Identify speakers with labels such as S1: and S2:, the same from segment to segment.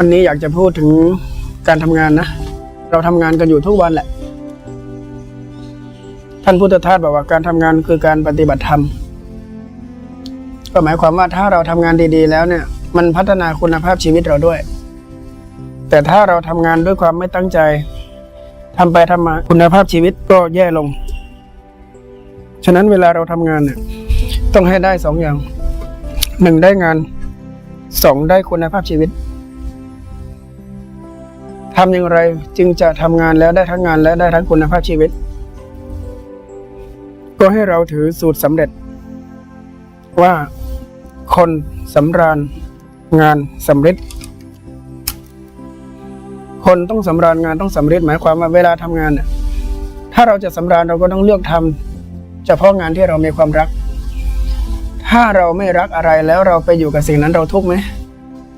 S1: วันนี้อยากจะพูดถึงการทำงานนะ เราทำงานกันอยู่ทุกวันแหละ ท่านพุทธทาสบอกว่าการทำงานคือการปฏิบัติธรรม ก็หมายความว่าถ้าเราทำงานดี ๆ แล้วเนี่ย มันพัฒนาคุณภาพชีวิตเราด้วย แต่ถ้าเราทำงานด้วยความไม่ตั้งใจทำไปทำมาคุณภาพชีวิตก็แย่ลง ฉะนั้นเวลาเราทำงานเนี่ยต้องให้ได้สองอย่างหนึ่งได้งานสองได้คุณภาพชีวิต ทำอย่างไรจึงจะทำงานแล้วได้ทั้งงานและได้ทั้งคุณภาพชีวิต ก็ให้เราถือสูตรสำเร็จ ว่าคนสำราญงานสำเร็จ คนต้องสำราญงานต้องสำเร็จ หมายความว่าเวลาทำงานเนี่ยถ้าเราจะสำราญเราก็ต้องเลือกทำเฉพาะงานที่เรามีความรัก ถ้าเราไม่รักอะไรแล้วเราไปอยู่กับสิ่งนั้นเราทุกข์ไหม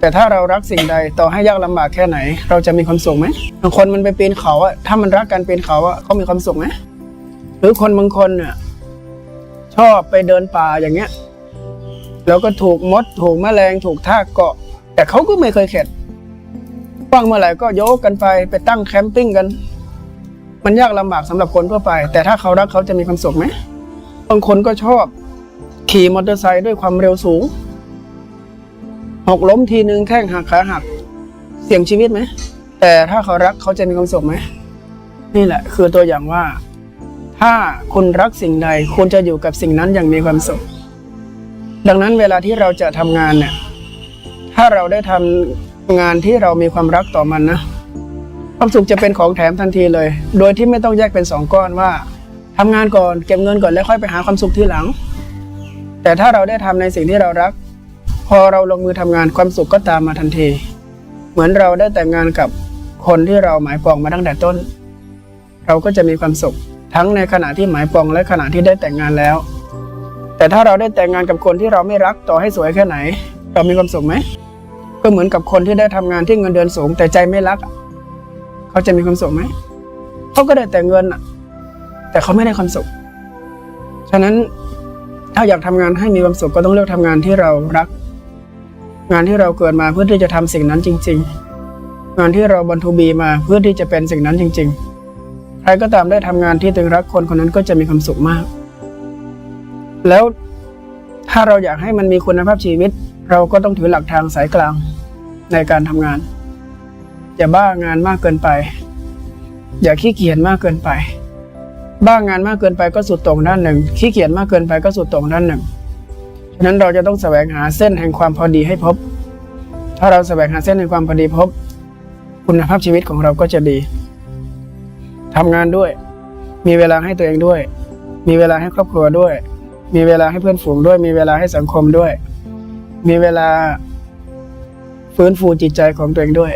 S1: แต่ถ้าเรารักสิ่งใดต่อให้ยากลำบากแค่ไหน เราจะมีความสุขไหมบางคนมันไปปีนเขาอะถ้ามันรักการปีนเขาอะเขามีความสุขไหมหรือคนบางคนเนี่ยชอบไปเดินป่าอย่างเงี้ย แล้วก็ถูกมด ถูกแมลงถูกทากเกาะ แต่เขาก็ไม่เคยเข็ดว่างเมื่อไหร่ก็โยกกันไปไปตั้งแคมปิ้งกัน มันยากลำบากสำหรับคนทั่วไป แต่ถ้าเขารักเขาจะมีความสุขไหมบางคนก็ชอบ ขี่มอเตอร์ไซค์ด้วยความเร็วสูง หกล้มทีนึงแข้งหักขาหัก เสี่ยงชีวิตไหม แต่ถ้าเขารักเขาจะมีความสุขไหม นี่แหละ คือตัวอย่างว่า ถ้าคุณรักสิ่งใดคุณจะอยู่กับสิ่งนั้นอย่างมีความสุข ดังนั้นเวลาที่เราจะทำงานเนี่ย ถ้าเราได้ทำงานที่เรามีความรักต่อมันนะความสุขจะเป็นของแถมทันทีเลย โดยที่ไม่ต้องแยกเป็นสองก้อนว่าทำงานก่อนเก็บเงินก่อนแล้วค่อยไปหาความสุขทีหลัง แต่ถ้าเราได้ทำในสิ่งที่เรารัก พอเราลงมือทำงานความสุขก็ตามมาทันที เหมือนเราได้แต่งงานกับคนที่เราหมายปองมาตั้งแต่ต้น เราก็จะมีความสุข ทั้งในขณะที่หมายปองและขณะที่ได้แต่งงานแล้ว แต่ถ้าเราได้แต่งงานกับคนที่เราไม่รักต่อให้สวยแค่ไหน เรามีความสุขไหมก็เหมือนกับคนที่ได้ทำงานที่เงินเดือนสูง แต่ใจไม่รัก เขาจะมีความสุขไหมเขาก็ได้แต่เงินอะแต่เขาไม่ได้ความสุขฉะนั้นถ้าอยากทำงานให้มีความสุขก็ต้องเลือกทำงานที่เรารัก งานที่เราเกิดมาเพื่อที่จะทำสิ่งนั้นจริง ๆ งานที่เราบรรทุบีมาเพื่อที่จะเป็นสิ่งนั้นจริง ๆ ใครก็ตามได้ทำงานที่ตัวเองรักคนคนนั้นก็จะมีความสุขมาก แล้วถ้าเราอยากให้มันมีคุณภาพชีวิต เราก็ต้องถือหลักทางสายกลางในการทำงาน อย่าบ้างานมากเกินไป อย่าขี้เกียจมากเกินไป บ้างานมากเกินไปก็สุดต่งด้านหนึ่ง ขี้เกียจมากเกินไปก็สุดต่งด้านหนึ่งะนั้นเราจะต้องแสวงหาเส้นแห่งความพอดีให้พบ ถ้าเราแสวงหาเส้นแห่งความพอดีพบ คุณภาพชีวิตของเราก็จะดีทำงานด้วย มีเวลาให้ตัวเองด้วย มีเวลาให้ครอบครัวด้วย มีเวลาให้เพื่อนฝูงด้วย มีเวลาให้สังคมด้วย มีเวลาฟื้นฟูจิตใจของตัวเองด้วย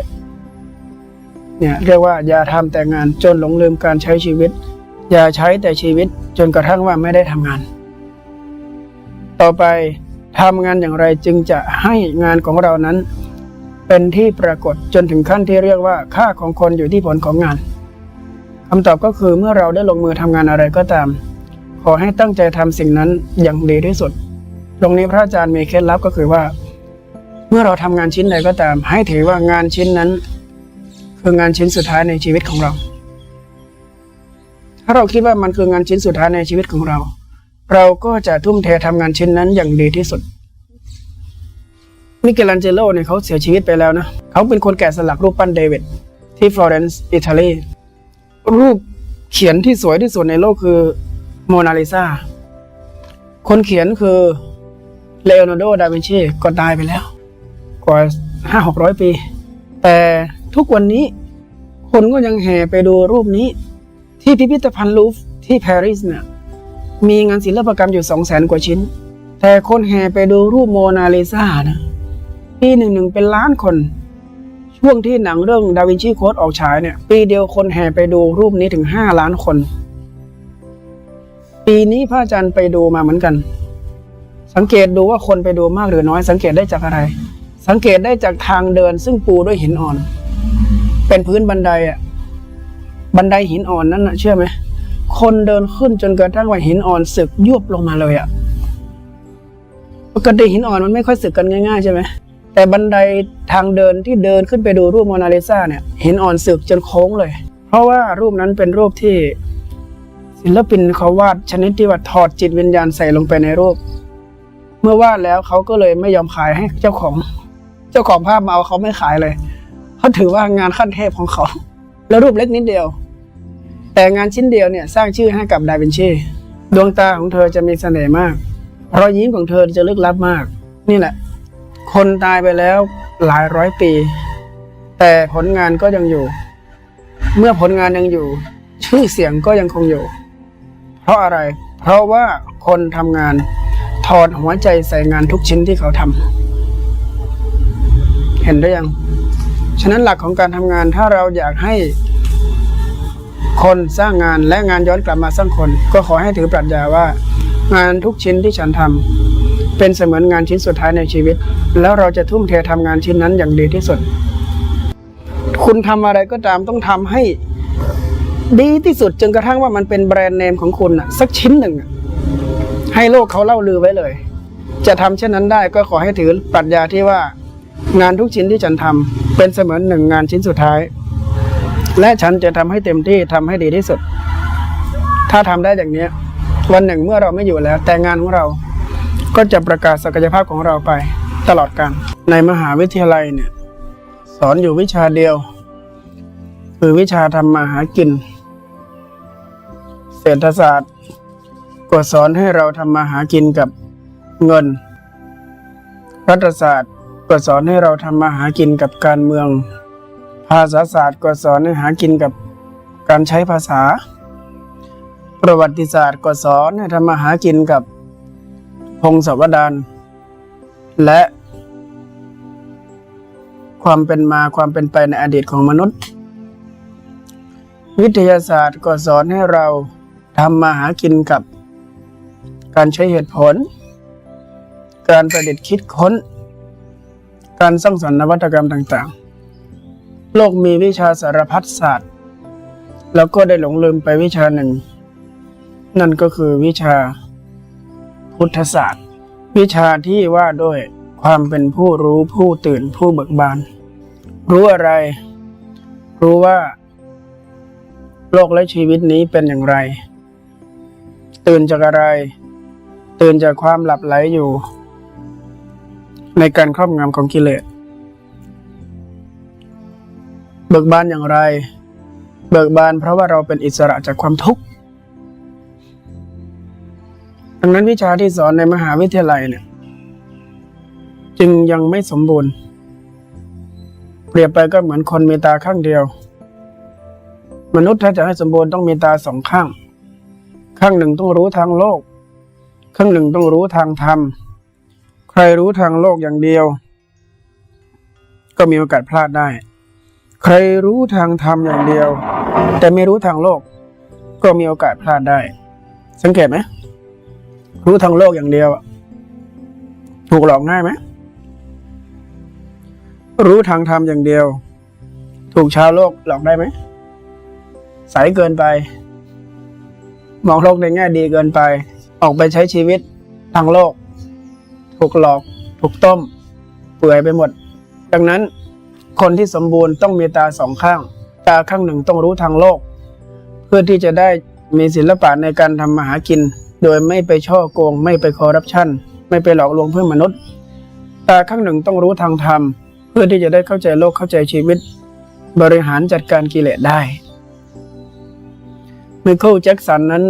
S1: เนี่ยเรียกว่าอย่าทำแต่งานจนหลงลืมการใช้ชีวิต อย่าใช้แต่ชีวิตจนกระทั่งว่าไม่ได้ทำงาน ต่อไปทำงานอย่างไรจึงจะให้งานของเรานั้น เป็นที่ปรากฏจนถึงขั้นที่เรียกว่าค่าของคนอยู่ที่ผลของงานคำตอบก็คือเมื่อเราได้ลงมือทำงานอะไรก็ตาม ขอให้ตั้งใจทำสิ่งนั้นอย่างดีที่สุด ตรงนี้พระอาจารย์มีเคล็ดลับก็คือว่า เมื่อเราทำงานชิ้นใดก็ตาม ให้ถือว่างานชิ้นนั้น คืองานชิ้นสุดท้ายในชีวิตของเรา ถ้าเราคิดว่ามันคืองานชิ้นสุดท้ายในชีวิตของเรา เราก็จะทุ่มเททำงานชิ้นนั้นอย่างดีที่สุด มิเกลันเจโลเนี่ยเขาเสียชีวิตไปแล้วนะ เขาเป็นคนแกะสลักรูปปั้นเดวิดที่ฟลอเรนซ์อิตาลี รูปเขียนที่สวยที่สุดในโลกคือโมนาลิซา คนเขียนคือเลโอนาร์โด ดาวินชี ก็ตายไปแล้ว กว่าห้าหกร้อยปี แต่ทุกวันนี้คนก็ยังแห่ไปดูรูปนี้ ที่พิพิธภัณฑ์ลูฟที่ปารีสเนี่ย มีงานศิลปกรรมอยู่สองแสนกว่าชิ้น แต่คนแห่ไปดูรูปโมนาลิซานะปีหนึ่งหนึ่งเป็นล้านคน ช่วงที่หนังเรื่องดาวินชีโค้ดออกฉายเนี่ย ปีเดียวคนแห่ไปดูรูปนี้ถึงห้าล้านคน ปีนี้พระอาจารย์ไปดูมาเหมือนกัน สังเกตดูว่าคนไปดูมากหรือน้อย สังเกตได้จากอะไร สังเกตได้จากทางเดิน ซึ่งปูด้วยหินอ่อน เป็นพื้นบันไดอะบันไดหินอ่อนนั้นนะเชื่อไหม คนเดินขึ้นจนกระทั่งว่าหินอ่อนสึกยุบลงมาเลยอะปกติหินอ่อนมันไม่ค่อยสึกกันง่ายๆใช่ไหมแต่บันไดทางเดินที่เดินขึ้นไปดูรูปโมนาลิซาเนี่ยหินอ่อนสึกจนโค้งเลย เพราะว่ารูปนั้นเป็นรูปที่ศิลปินเขาวาดชนิดที่ว่าถอดจิตวิญญาณใส่ลงไปในรูป เมื่อวาดแล้วเขาก็เลยไม่ยอมขายให้เจ้าของ เจ้าของภาพมาเอาเขาไม่ขายเลยเขาถือว่างานขั้นเทพของเขา แล้วรูปเล็กนิดเดียว แต่งานชิ้นเดียวเนี่ยสร้างชื่อให้กับดาวินชีดวงตาของเธอจะมีเสน่ห์มาก รอยยิ้มของเธอจะลึกลับมาก นี่แหละ คนตายไปแล้วหลายร้อยปี แต่ผลงานก็ยังอยู่ เมื่อผลงานยังอยู่ ชื่อเสียงก็ยังคงอยู่ เพราะอะไร เพราะว่าคนทำงานถอดหัวใจใส่งานทุกชิ้นที่เขาทำเห็นได้ยัง ฉะนั้นหลักของการทำงานถ้าเราอยากให้ คนสร้างงานและงานย้อนกลับมาสร้างคน ก็ขอให้ถือปรัชญาว่า งานทุกชิ้นที่ฉันทำเป็นเสมือนงานชิ้นสุดท้ายในชีวิต แล้วเราจะทุ่มเททำงานชิ้นนั้นอย่างดีที่สุด คุณทำอะไรก็ตามต้องทำให้ดีที่สุดจนกระทั่งว่ามันเป็นแบรนด์เนมของคุณสักชิ้นหนึ่ง ให้โลกเขาเล่าลือไว้เลย จะทำเช่นนั้นได้ก็ขอให้ถือปรัชญาที่ว่า งานทุกชิ้นที่ฉันทำเป็นเสมือนหนึ่งงานชิ้นสุดท้าย และฉันจะทำให้เต็มที่ทำให้ดีที่สุด ถ้าทำได้อย่างนี้วันหนึ่งเมื่อเราไม่อยู่แล้ว แต่งานของเราก็จะประกาศศักยภาพของเราไปตลอดกาลในมหาวิทยาลัยเนี่ย สอนอยู่วิชาเดียว คือวิชาทำมาหากิน เศรษฐศาสตร์ ก็สอนให้เราทำมาหากินกับเงิน รัฐศาสตร์ก็สอนให้เราทำมาหากินกับการเมือง ภาษาศาสตร์ก็สอนให้หากินกับการใช้ภาษา ประวัติศาสตร์ก็สอนให้ทำมาหากินกับพงศาวดารและความเป็นมาความเป็นไปในอดีตของมนุษย์ วิทยาศาสตร์ก็สอนให้เราทำมาหากินกับ การใช้เหตุผล การประดิษฐ์คิดค้น การสร้างสรรค์นวัตกรรมต่าง ๆ โลกมีวิชาสารพัดศาสตร์ แล้วก็ได้หลงลืมไปวิชาหนึ่ง นั่นก็คือวิชาพุทธศาสตร์ วิชาที่ว่าด้วยความเป็นผู้รู้ผู้ตื่นผู้เบิกบาน รู้อะไร รู้ว่า โลกและชีวิตนี้เป็นอย่างไร ตื่นจากอะไร ตื่นจากความหลับไหลอยู่ ในการครอบงำของกิเลส บิกบานอย่างไร เบิกบานเพราะว่าเราเป็นอิสระจากความทุกข์ดังนั้นวิชาที่สอนในมหาวิทยาลัยเนี่ย จึงยังไม่สมบูรณ์ เปรียบไปก็เหมือนคนมีตาข้างเดียว มนุษย์ถ้าจะให้สมบูรณ์ต้องมีตาสองข้าง ข้างหนึ่งต้องรู้ทางโลก ข้างหนึ่งต้องรู้ทางธรรม ใครรู้ทางโลกอย่างเดียว ก็มีโอกาสพลาดได้ ใครรู้ทางธรรมอย่างเดียว แต่ไม่รู้ทางโลก ก็มีโอกาสพลาดได้ สังเกตไหมรู้ทางโลกอย่างเดียว ถูกหลอกง่ายไหมรู้ทางธรรมอย่างเดียว ถูกชาวโลกหลอกได้ไหมใสเกินไป มองโลกในแง่ดีเกินไป ออกไปใช้ชีวิตทางโลก ถูกหลอก ถูกต้ม เปื่อยไปหมด ดังนั้น คนที่สมบูรณ์ต้องมีตาสองข้าง ตาข้างหนึ่งต้องรู้ทางโลก เพื่อที่จะได้มีศิลปะในการทำมาหากิน โดยไม่ไปช่อโกง ไม่ไปคอร์รัปชันไม่ไปหลอกลวงเพื่อนมนุษย์ ตาข้างหนึ่งต้องรู้ทางธรรม เพื่อที่จะได้เข้าใจโลกเข้าใจชีวิต บริหารจัดการกิเลสได้ไมเคิลแจ็กสันนั้น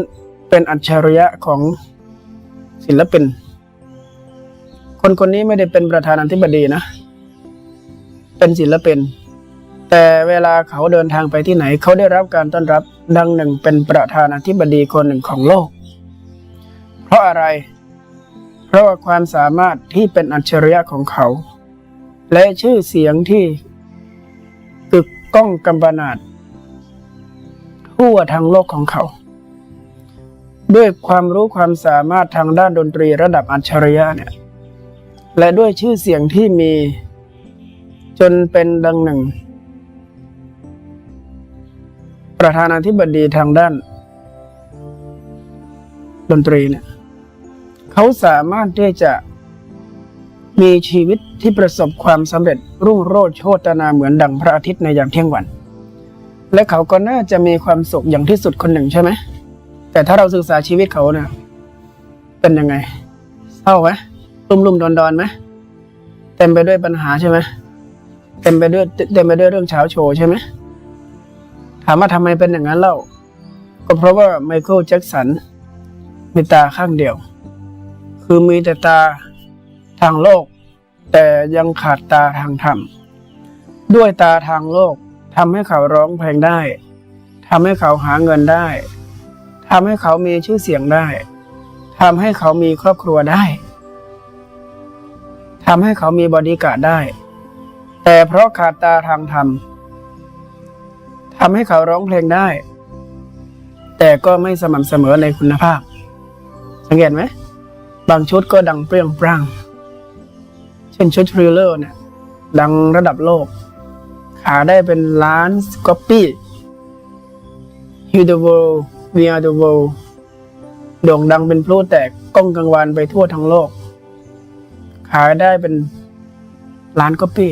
S1: เป็นอัจฉริยะของศิลปิน คนคนนี้ไม่ได้เป็นประธานาธิบดีนะ เป็นศิลปิน แต่เวลาเขาเดินทางไปที่ไหนเขาได้รับการต้อนรับดังหนึ่งเป็นประธานาธิบดีคนหนึ่งของโลก เพราะอะไร เพราะว่าความสามารถที่เป็นอัจฉริยะของเขา และชื่อเสียงที่กึกก้องกำปนาดทั่วทั้งโลกของเขา ด้วยความรู้ความสามารถทางด้านดนตรีระดับอัจฉริยะเนี่ยและด้วยชื่อเสียงที่มี จนเป็นดังหนึ่ง ประธานาธิบดีทางด้าน ดนตรีเนี่ยเขาสามารถที่จะมีชีวิตที่ประสบความสำเร็จรุ่งโรจน์โชตนาเหมือนดังพระอาทิตย์ในยามเที่ยงวัน และเขาก็น่าจะมีความสุขอย่างที่สุดคนหนึ่งใช่ไหม แต่ถ้าเราศึกษาชีวิตเขาเนี่ยเป็นยังไงเศร้าไหมลุ่มลุ่มดอนดอนไหมเต็มไปด้วยปัญหาใช่ไหม เต็มไปด้วยเต็มไปด้วยเรื่องเช้าโชว์ใช่ไหมถามว่าทำไมเป็นอย่างนั้นเล่า ก็เพราะว่าไมเคิลแจ็คสันมีตาข้างเดียว คือมีแต่ตาทางโลก แต่ยังขาดตาทางธรรม ด้วยตาทางโลกทำให้เขาร้องเพลงได้ทำให้เขาหาเงินได้ทำให้เขามีชื่อเสียงได้ทำให้เขามีครอบครัวได้ทำให้เขามีบอดี้การ์ดได้ แต่เพราะขาดตาทางธรรมทำให้เขาร้องเพลงได้ แต่ก็ไม่สม่ำเสมอในคุณภาพ สังเกตไหม บางชุดก็ดังเปรี้ยงปร้าง เช่นชุดทริลเลอร์เนี่ย ดังระดับโลกขายได้เป็นล้านก๊อปปี้ You the world we are the world โด่งดังเป็นพลุแตกก้องกังวานไปทั่วทั้งโลก ขายได้เป็นล้านก๊อปปี้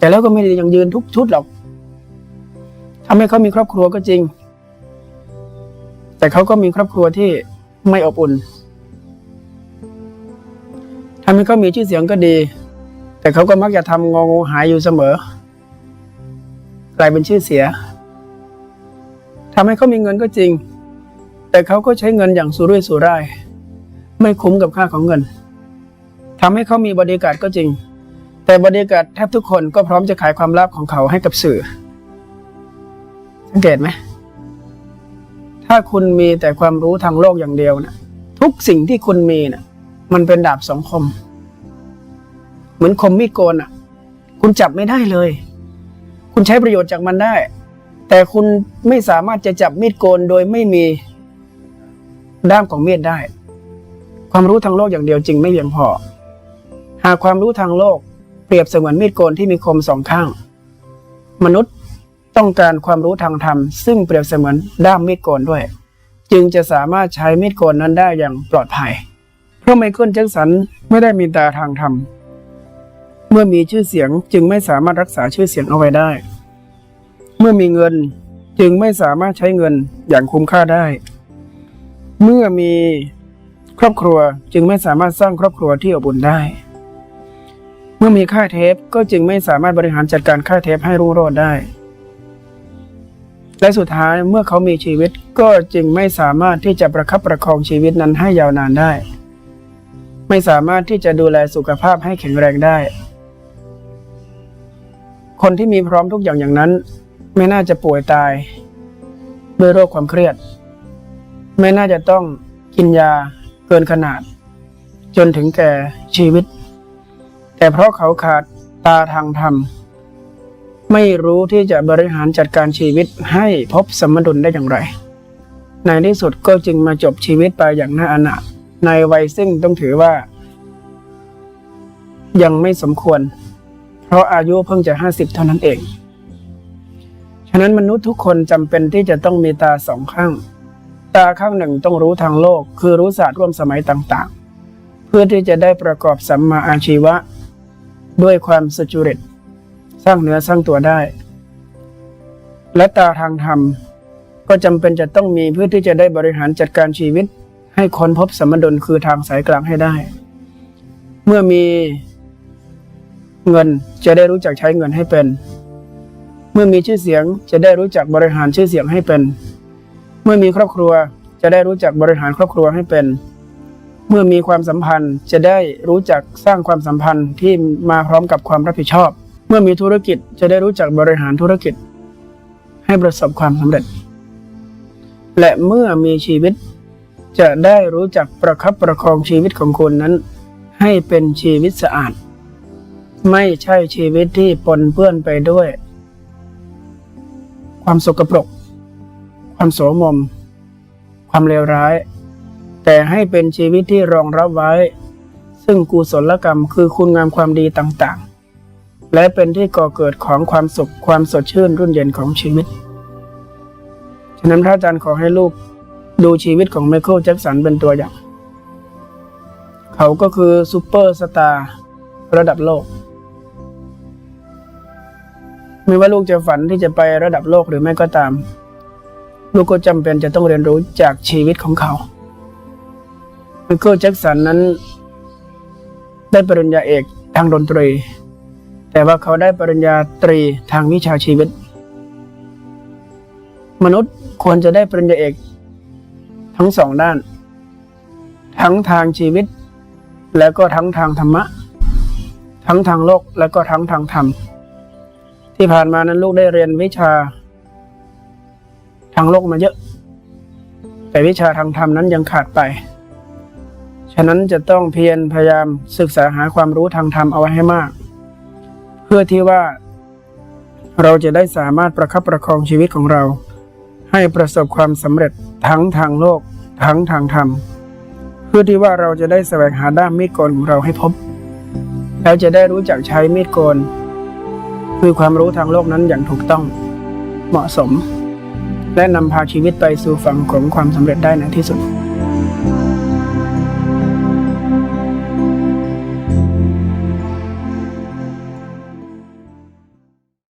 S1: แต่แล้วก็ไม่ได้ยังยืนทุกชุดหรอกทำให้เขามีครอบครัวก็จริง แต่เขาก็มีครอบครัวที่ไม่อบอุ่นทำให้เขามีชื่อเสียงก็ดี แต่เขาก็มักจะทำงงหายอยู่เสมอกลายเป็นชื่อเสียทำให้เขามีเงินก็จริง แต่เขาก็ใช้เงินอย่างสุรุ่ยสุร่าย ไม่คุ้มกับค่าของเงินทำให้เขามีบริการก็จริง แต่บริการดแทบทุกคนก็พร้อมจะขายความลับของเขาให้กับสื่อ สังเกตไหม ถ้าคุณมีแต่ความรู้ทางโลกอย่างเดียวนะทุกสิ่งที่คุณมีนะมันเป็นดาบสองคม เหมือนคมมีดโกนอะ คุณจับไม่ได้เลย คุณใช้ประโยชน์จากมันได้ แต่คุณไม่สามารถจะจับมีดโกนโดยไม่มีด้ามของมีดได้ ความรู้ทางโลกอย่างเดียวจริงไม่เพียงพอ หากความรู้ทางโลก เปรียบเสมือนมีดโกนที่มีคมสองข้าง มนุษย์ต้องการความรู้ทางธรรม ซึ่งเปรียบเสมือนด้ามมีดโกนด้วย จึงจะสามารถใช้มีดโกนนั้นได้อย่างปลอดภัย เพราะไมเคิลแจ็คสันไม่ได้มีตาทางธรรม เมื่อมีชื่อเสียงจึงไม่สามารถรักษาชื่อเสียงเอาไว้ได้ เมื่อมีเงินจึงไม่สามารถใช้เงินอย่างคุ้มค่าได้ เมื่อมีครอบครัวจึงไม่สามารถสร้างครอบครัวที่อบอุ่นได้ เมื่อมีค่ายเทปก็จึงไม่สามารถบริหารจัดการค่ายเทปให้รุ่งโรจน์ได้ และสุดท้ายเมื่อเขามีชีวิตก็จึงไม่สามารถที่จะประคับประคองชีวิตนั้นให้ยาวนานได้ ไม่สามารถที่จะดูแลสุขภาพให้แข็งแรงได้ คนที่มีพร้อมทุกอย่างอย่างนั้น ไม่น่าจะป่วยตายด้วยโรคความเครียด ไม่น่าจะต้องกินยาเกินขนาด จนถึงแก่ชีวิต แต่เพราะเขาขาดตาทางธรรม ไม่รู้ที่จะบริหารจัดการชีวิตให้พบสมดุลได้อย่างไร ในที่สุดก็จึงมาจบชีวิตไปอย่างน่าอนาถในวัยซึ่งต้องถือว่า ยังไม่สมควร เพราะอายุเพิ่งจะห้าสิบเท่านั้นเอง ฉะนั้นมนุษย์ทุกคนจำเป็นที่จะต้องมีตาสองข้าง ตาข้างหนึ่งต้องรู้ทางโลก คือรู้ศาสตร์ร่วมสมัยต่างๆ เพื่อที่จะได้ประกอบสัมมาอาชีวะ ด้วยความสุจริต สร้างเนื้อสร้างตัวได้ และตาทางธรรม ก็จำเป็นจะต้องมีเพื่อที่จะได้บริหารจัดการชีวิต ให้ค้นพบสมดุลคือทางสายกลางให้ได้ เมื่อมีเงินจะได้รู้จักใช้เงินให้เป็น เมื่อมีชื่อเสียงจะได้รู้จักบริหารชื่อเสียงให้เป็น เมื่อมีครอบครัวจะได้รู้จักบริหารครอบครัวให้เป็น เมื่อมีความสัมพันธ์จะได้รู้จักสร้างความสัมพันธ์ที่มาพร้อมกับความรับผิดชอบ เมื่อมีธุรกิจจะได้รู้จักบริหารธุรกิจ ให้ประสบความสำเร็จ และเมื่อมีชีวิต จะได้รู้จักประคับประคองชีวิตของคุณนั้น ให้เป็นชีวิตสะอาด ไม่ใช่ชีวิตที่ปนเปื้อนไปด้วย ความสกปรก ความโสมม ความเลวร้าย แต่ให้เป็นชีวิตที่รองรับไว้ ซึ่งกุศลกรรมคือคุณงามความดีต่างๆ และเป็นที่ก่อเกิดของความสุขความสดชื่นรุ่นเย็นของชีวิต ฉะนั้นพระอาจารย์ขอให้ลูกดูชีวิตของไมเคิลแจ็คสันเป็นตัวอย่าง เขเขาก็คือซูเปอร์สตาร์ระดับโลก ไม่ว่าลูกจะฝันที่จะไประดับโลกหรือไม่ก็ตาม ลูกก็จำเป็นจะต้องเรียนรู้จากชีวิตของเขา ไมเคิลแจ็คสันนั้น ได้ปริญญาเอกทางดนตรี แต่ว่าเขาได้ปริญญาตรีทางวิชาชีวิต มนุษย์ควรจะได้ปริญญาเอก ทั้งสองด้าน ทั้งทางชีวิต แล้วก็ทั้งทางธรรมะ ทั้งทางโลกแล้วก็ทั้งทางธรรม ที่ผ่านมานั้นลูกได้เรียนวิชา ทางโลกมาเยอะ แต่วิชาทางธรรมนั้นยังขาดไป ฉะนั้นจะต้องเพียรพยายามศึกษาหาความรู้ทางธรรมเอาไว้ให้มาก เพื่อที่ว่า เราจะได้สามารถประคับประคองชีวิตของเรา ให้ประสบความสำเร็จทั้งทางโลก ทั้งทางธรรม เพื่อที่ว่าเราจะได้แสวงหาด้ามมีดโกนของเราให้พบ แล้วจะได้รู้จักใช้มีดโกน คือความรู้ทางโลกนั้นอย่างถูกต้อง เหมาะสม และนำพาชีวิตไปสู่ฝั่งของความสำเร็จได้ในที่สุด